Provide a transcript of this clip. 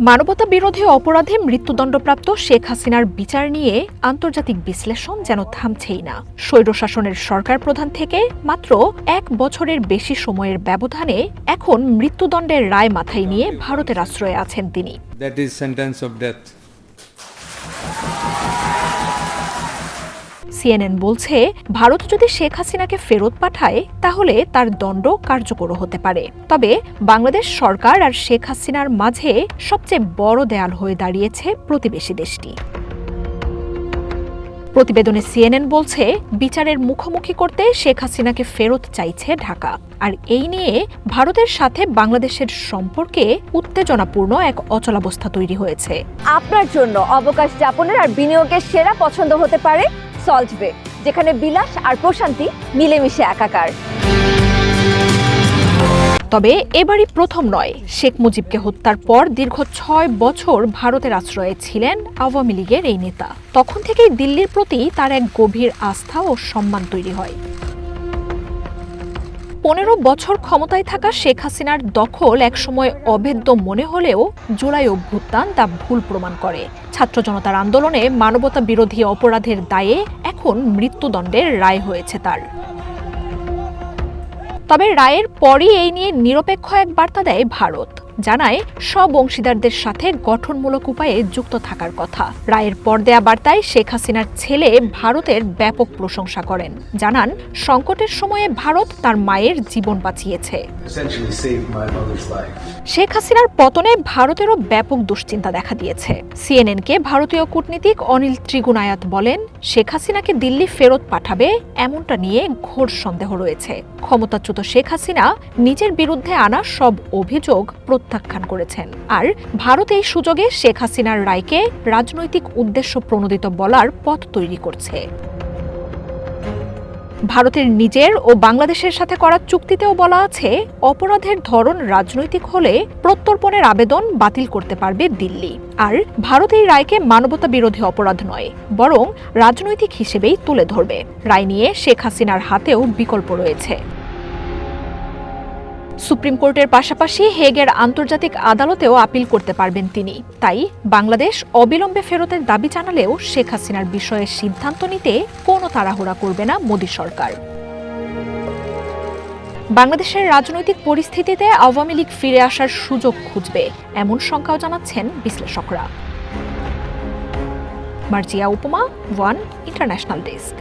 মানবতা বিরোধী অপরাধে মৃত্যুদণ্ডপ্রাপ্ত শেখ হাসিনার বিচার নিয়ে আন্তর্জাতিক বিশ্লেষণ যেন থামছেই না। স্বৈরশাসনের সরকার প্রধান থেকে মাত্র এক বছরের বেশি সময়ের ব্যবধানে এখন মৃত্যুদণ্ডের রায় মাথায় নিয়ে ভারতের আশ্রয়ে আছেন তিনি। সিএনএন বলছে, ভারত যদি শেখ হাসিনাকে ফেরত পাঠায়, তাহলে তার দণ্ড কার্যকর হতে পারে। তবে বাংলাদেশ সরকার আর শেখ হাসিনার মাঝে সবচেয়ে বড় দেয়াল হয়ে দাঁড়িয়েছে প্রতিবেশী দেশটি। প্রতিবেদনে সিএনএন বলছে, বিচারের মুখোমুখি করতে শেখ হাসিনাকে ফেরত চাইছে ঢাকা। আর এই নিয়ে ভারতের সাথে বাংলাদেশের সম্পর্কে উত্তেজনাপূর্ণ এক অচলাবস্থা তৈরি হয়েছে। আপনার জন্য অবকাশ যাপনের আর বিনিয়োগের সেরা পছন্দ হতে পারে সল্ট বে যেখানে বিলাস আর প্রশান্তি মিলেমিশে একাকার। তবে এবারই প্রথম নয়, শেখ মুজিবকে হত্যার পর দীর্ঘ ছয় বছর ভারতের আশ্রয়ে ছিলেন আওয়ামী লীগের এই নেতা। তখন থেকেই দিল্লির প্রতি তার এক গভীর আস্থা ও সম্মান তৈরি হয়। পনেরো বছর ক্ষমতায় থাকা শেখ হাসিনার দখল একসময় অভেদ্য মনে হলেও জুলাই অভ্যুত্থান তা ভুল প্রমাণ করে। ছাত্র জনতার আন্দোলনে মানবতা বিরোধী অপরাধের দায়ে এখন মৃত্যুদণ্ডের রায় হয়েছে তার। তবে রায়ের পরই এই নিয়ে নিরপেক্ষ এক বার্তা দেয় ভারত। জানায় সব অংশীদারদের সাথে গঠনমূলক উপায়ে যুক্ত থাকার কথা। রায়ের পর দেয়া বার্তায় শেখ হাসিনার ছেলে ভারতের ব্যাপক প্রশংসা করেন। জানান সংকটের সময়ে ভারত তার মায়ের জীবন বাঁচিয়েছে. শেখ হাসিনার পতনে ভারতেরও ব্যাপক দুশ্চিন্তা দেখা দিয়েছে। সিএনএনকে ভারতীয় কূটনীতিক অনিল ত্রিগুনায়াত বলেন শেখ হাসিনাকে দিল্লি ফেরত পাঠাবে এমনটা নিয়ে ঘোর সন্দেহ রয়েছে। ক্ষমতাচ্যুত শেখ হাসিনা নিজের বিরুদ্ধে আনা সব অভিযোগ প্রত্যাখ্যান করেছেন। আর ভারত এই সুযোগে শেখ হাসিনার রায়কে রাজনৈতিক উদ্দেশ্য প্রণোদিত বলার পথ তৈরি করছে। ভারতের নিজের ও বাংলাদেশের সাথে করা চুক্তিতেও বলা আছে, অপরাধের ধরন রাজনৈতিক হলে প্রত্যর্পণের আবেদন বাতিল করতে পারবে দিল্লি। আর ভারত এই রায়কে মানবতা বিরোধী অপরাধ নয়, বরং রাজনৈতিক হিসেবেই তুলে ধরবে। রায় নিয়ে শেখ হাসিনার হাতেও বিকল্প রয়েছে। সুপ্রিম কোর্টের পাশাপাশি হেগের আন্তর্জাতিক আদালতেও আপিল করতে পারবেন তিনি। তাই বাংলাদেশ অবিলম্বে ফেরতের দাবি জানালেও শেখ হাসিনার বিষয়ে সিদ্ধান্ত নিতে কোনো তাড়াহুড়া করবে না মোদী সরকার। বাংলাদেশের রাজনৈতিক পরিস্থিতিতে আওয়ামী লীগ ফিরে আসার সুযোগ খুঁজবে, এমন শঙ্কাও জানাচ্ছেন বিশ্লেষকরা। মার্জিয়া উপমা, ওয়ান ইন্টারন্যাশনাল ডেস্ক।